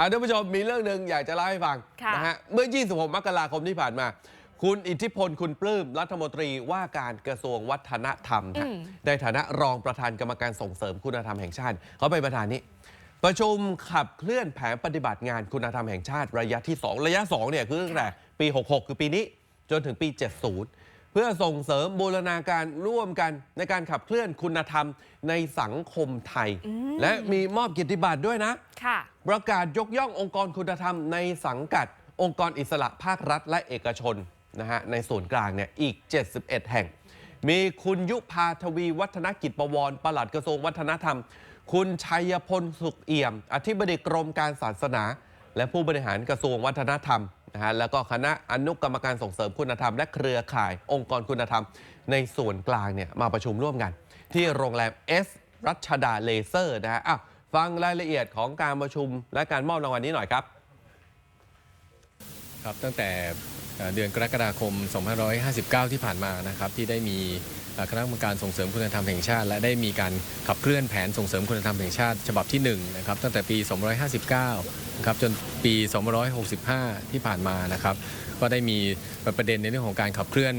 อ่าท่านผู้ชมมีเรื่องหนึ่งอยากจะเล่าให้ฟังค่ะนะฮะเมื่อ 26 มกราคมที่ผ่านมา คุณอิทธิพลคุณปลื้มรัฐมนตรีว่าการกระทรวงวัฒนธรรมฮะอืม ในฐานะรองประธานกรรมการส่งเสริมคุณธรรมแห่งชาติ เขาไปนประธานนี้ ประชุมขับเคลื่อนแผนปฏิบัติงานคุณธรรมแห่งชาติ ระยะที่ 2 ระยะ2เนี่ยคือตั้งแต่ปี 66 คือปีนี้ จนถึงปี 70 เพื่อส่งเสริมบูรณาการร่วมกันในการขับเคลื่อนคุณธรรมในสังคมไทย อืม และมีมอบกิตติบัตรด้วยนะ ค่ะ ประกาศยกย่ององค์กรคุณธรรมในสังกัด องค์กรอิสระภาครัฐและเอกชนนะฮะในส่วนกลางเนี่ยอีก 71 แห่ง มีคุณยุพาทวีวัฒนกิจประวรปลัดกระทรวงวัฒนธรรม คุณชัยพลสุขเอี่ยม อธิบดีกรมการศาสนา และผู้บริหารกระทรวงวัฒนธรรม นะฮะแล้วก็คณะอนุกรรมการส่งเสริมคุณธรรม และเครือข่ายองค์กรคุณธรรม ในส่วนกลางเนี่ยมาประชุมร่วมกัน ที่โรงแรมเอสรัชดาเลเซอร์นะฮะอ้าวฟังรายละเอียดของการประชุมและการมอบรางวัลนี้หน่อยครับ ครับตั้งแต่ เดือนกรกฎาคม 2559 ที่ผ่านมานะครับที่ได้มีคณะกรรมการส่งเสริมคุณธรรมแห่งชาติ และได้มีการขับเคลื่อนแผนส่งเสริมคุณธรรมแห่งชาติ ฉบับที่1นะครับตั้งแต่ปี 2559นะครับจนปี 2565 ที่ผ่านมานะครับก็ได้มีประเด็นในเรื่องของการขับเคลื่อน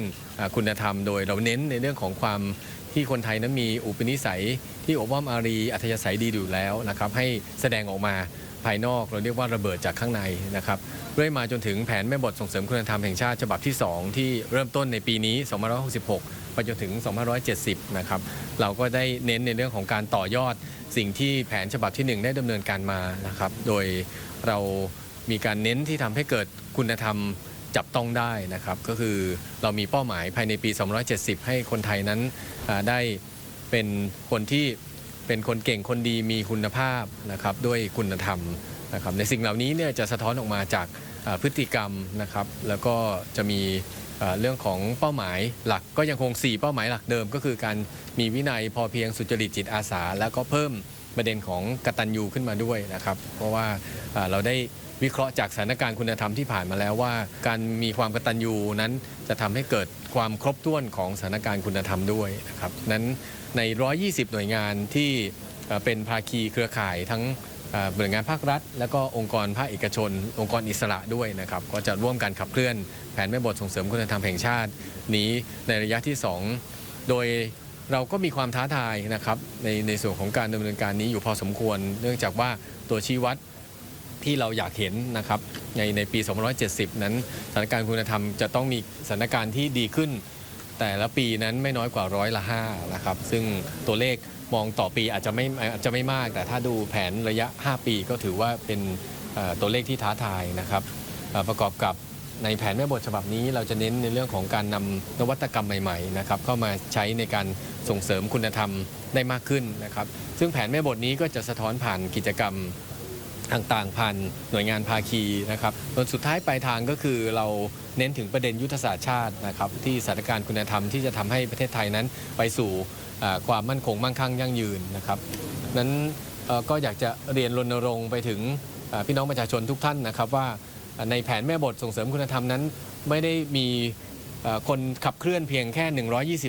คุณธรรม โดยเราเน้นในเรื่องของความที่คนไทยนั้นมีอุปนิสัยที่อบอ้อมอารีอัธยาศัยดีอยู่แล้วนะครับให้แสดงออกมา ภายนอก เราเรียกว่าระเบิดจากข้างในนะครับเรื่อยมาจนถึงแผนแม่บทส่งเสริมคุณธรรมแห่งชาติฉบับที่ 2 ที่เริ่มต้นในปีนี้ 2566 ไปจนถึง 2570 นะครับเราก็ได้เน้นในเรื่องของการต่อยอดสิ่งที่แผนฉบับที่ 1 ได้ดำเนินการมานะครับโดยเรามีการเน้นที่ทำให้เกิดคุณธรรมจับต้องได้นะครับ ก็คือเรามีเป้าหมายภายในปี2570 ให้คนไทยนั้นได้เป็นคนที่ เป็นคนเก่งคนดีมีคุณภาพนะครับด้วยคุณธรรมนะครับในสิ่งเหล่านี้เนี่ยจะสะท้อนออกมาจากพฤติกรรมนะครับ แล้วก็จะมีเอ่อเรื่องของเป้าหมายหลักก็ยังคง 4 เป้าหมายหลักเดิม ก็คือการมีวินัยพอเพียงสุจริตจิตอาสา แล้วก็เพิ่ม ประเด็นของกตัญญูขึ้นมาด้วยนะครับ เพราะว่าเราได้วิเคราะห์จากสถานการณ์คุณธรรมที่ผ่านมาแล้วว่า การมีความกตัญญูนั้นจะทำให้เกิดความครบถ้วนของสถานการณ์คุณธรรมด้วยนะครับนั้นใน 120 หน่วยงานที่เป็นภาคีเครือข่ายทั้งหน่วยงานภาครัฐ และก็องค์กรภาคเอกชน องค์กรอิสระด้วยนะครับก็จะร่วมกันขับเคลื่อนแผนแม่บทส่งเสริมคุณธรรมแห่งชาติ นี้ในระยะที่ 2 โดย เราก็มีความท้าทายนะครับในในส่วนของการดำเนินการนี้อยู่พอสมควร เนื่องจากว่าตัวชี้วัดที่เราอยากเห็นนะครับในในปี 270 นั้นสถานการณ์คุณธรรมจะต้องมีสถานการณ์ที่ดีขึ้น แต่ละปีนั้นไม่น้อยกว่าร้อยละห้านะครับซึ่งตัวเลขมองต่อปีอาจจะไม่อาจจะไม่มาก แต่ถ้าดูแผนระยะ 5 ปีก็ถือว่าเป็นตัวเลขที่ท้าทายนะครับประกอบกับ ในแผนแม่บทฉบับนี้เราจะเน้นในเรื่องของการนำนวัตกรรมใหม่ๆนะครับเข้ามาใช้ในการส่งเสริมคุณธรรมได้มากขึ้นนะครับ ซึ่งแผนแม่บทนี้ก็จะสะท้อนผ่านกิจกรรมต่างๆผ่านหน่วยงานภาคีนะครับจนสุดท้ายปลายทางก็คือเราเน้นถึงประเด็นยุทธศาสตร์ชาตินะครับที่สถานการณ์คุณธรรมที่จะทำให้ประเทศไทยนั้นไปสู่ความมั่นคงมั่งคั่งยั่งยืนนะครับนั้นก็อยากจะเรียนรณรงค์ไปถึงพี่น้องประชาชนทุกท่านนะครับว่า ในแผนแม่บทส่งเสริมคุณธรรมนั้น ไม่ได้มีคนขับเคลื่อนเพียงแค่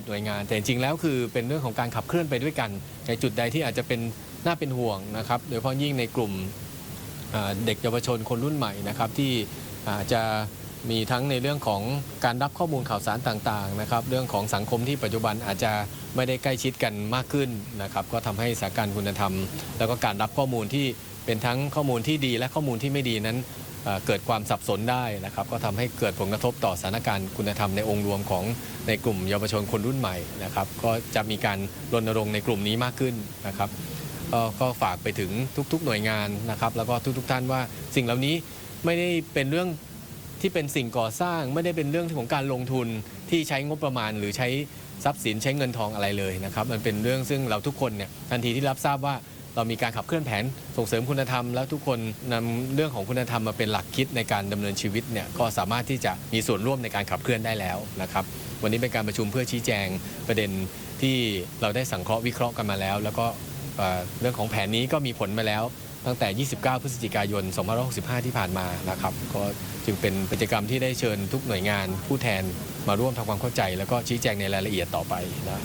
120 หน่วยงาน แต่จริงๆแล้วคือเป็นเรื่องของการขับเคลื่อนไปด้วยกัน ในจุดใดที่อาจจะเป็นน่าเป็นห่วงนะครับโดยเฉพาะยิ่งในกลุ่มเด็กเยาวชนคนรุ่นใหม่นะครับที่อาจจะมีทั้งในเรื่องของการรับข้อมูลข่าวสารต่างๆนะครับเรื่องของสังคมที่ปัจจุบันอาจจะไม่ได้ใกล้ชิดกันมากขึ้นนะครับก็ทำให้สถานการณ์คุณธรรม แล้วก็การรับข้อมูลที่เป็นทั้งข้อมูลที่ดีและข้อมูลที่ไม่ดีนั้น เกิดความสับสนได้นะครับ ก็ทำให้เกิดผลกระทบต่อสถานการณ์คุณธรรมในองค์รวมของในกลุ่มเยาวชนคนรุ่นใหม่นะครับ ก็จะมีการรณรงค์ในกลุ่มนี้มากขึ้นนะครับก็ก็ฝากไปถึงทุกๆหน่วยงานนะครับ แล้วก็ทุก ๆ ท่านว่าสิ่งเหล่านี้ไม่ได้เป็นเรื่องที่เป็นสิ่งก่อสร้าง ไม่ได้เป็นเรื่องของการลงทุนที่ใช้งบประมาณ หรือใช้ทรัพย์สินใช้เงินทองอะไรเลยนะครับ มันเป็นเรื่องซึ่งเราทุกคนเนี่ยทันทีที่รับทราบว่า เรามีการขับเคลื่อนแผนส่งเสริมคุณธรรม แล้วทุกคนนำเรื่องของคุณธรรมมาเป็นหลักคิดในการดำเนินชีวิตเนี่ยก็สามารถที่จะมีส่วนร่วมในการขับเคลื่อนได้แล้วนะครับวันนี้เป็นการประชุมเพื่อชี้แจงประเด็นที่เราได้สังเคราะห์วิเคราะห์กันมาแล้ว แล้วก็เอ่อเรื่องของแผนนี้ก็มีผลมาแล้วตั้งแต่ 29 พฤศจิกายน 2565 ที่ผ่านมานะครับ ก็จึงเป็นกิจกรรมที่ได้เชิญทุกหน่วยงานผู้แทนมาร่วมทำความเข้าใจ แล้วก็ชี้แจงในรายละเอียดต่อไปนะ